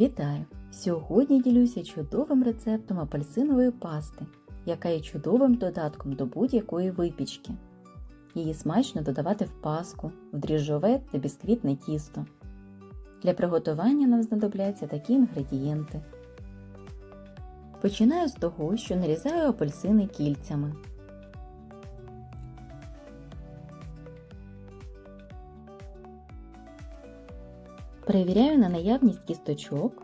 Вітаю! Сьогодні ділюся чудовим рецептом апельсинової пасти, яка є чудовим додатком до будь-якої випічки. Її смачно додавати в паску, в дріжджове та бісквітне тісто. Для приготування нам знадобляться такі інгредієнти. Починаю з того, що нарізаю апельсини кільцями. Перевіряю на наявність кісточок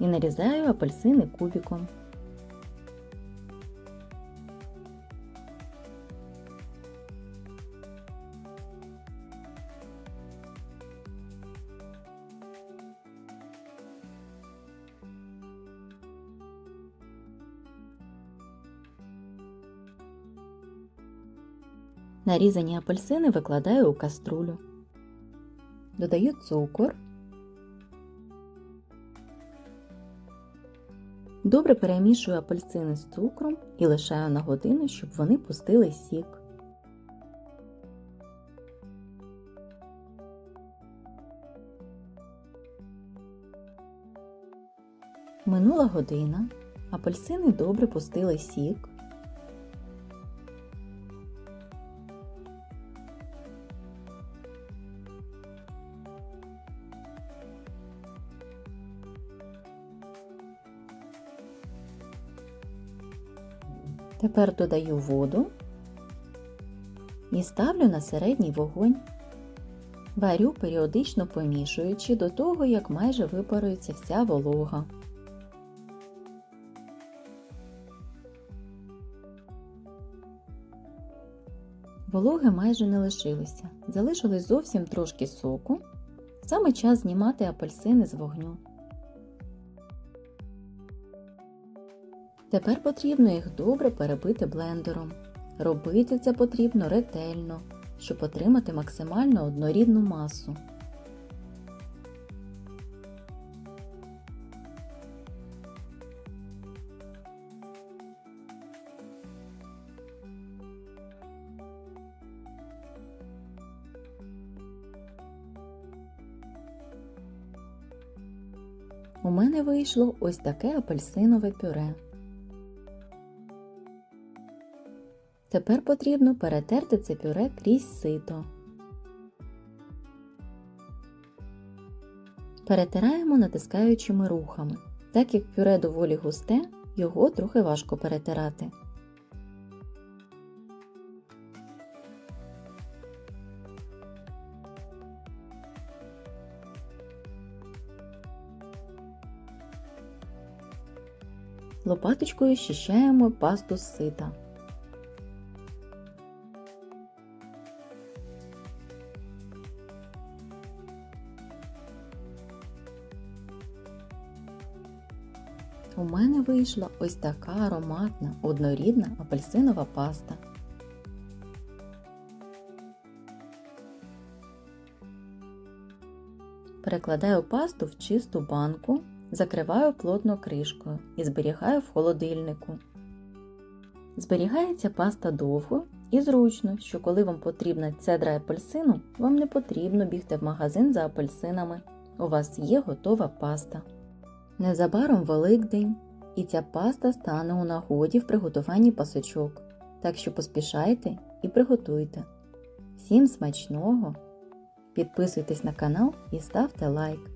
і нарізаю апельсини кубиком. Нарізані апельсини викладаю у каструлю. Додаю цукор. Добре перемішую апельсини з цукром і лишаю на годину, щоб вони пустили сік. Минула година. Апельсини добре пустили сік. Тепер додаю воду і ставлю на середній вогонь. Варю періодично помішуючи до того, як майже випарується вся волога. Вологи майже не лишилося, залишилось зовсім трошки соку. Саме час знімати апельсини з вогню. Тепер потрібно їх добре перебити блендером. Робити це потрібно ретельно, щоб отримати максимально однорідну масу. У мене вийшло ось таке апельсинове пюре. Тепер потрібно перетерти це пюре крізь сито. Перетираємо натискаючими рухами. Так як пюре доволі густе, його трохи важко перетирати. Лопаточкою щищаємо пасту з сита. У мене вийшла ось така ароматна, однорідна апельсинова паста. Перекладаю пасту в чисту банку, закриваю плотно кришкою і зберігаю в холодильнику. Зберігається паста довго і зручно, що коли вам потрібна цедра апельсину, вам не потрібно бігти в магазин за апельсинами. У вас є готова паста. Незабаром Великдень, і ця паста стане у нагоді в приготуванні пасочок. Так що поспішайте і приготуйте. Всім смачного! Підписуйтесь на канал і ставте лайк.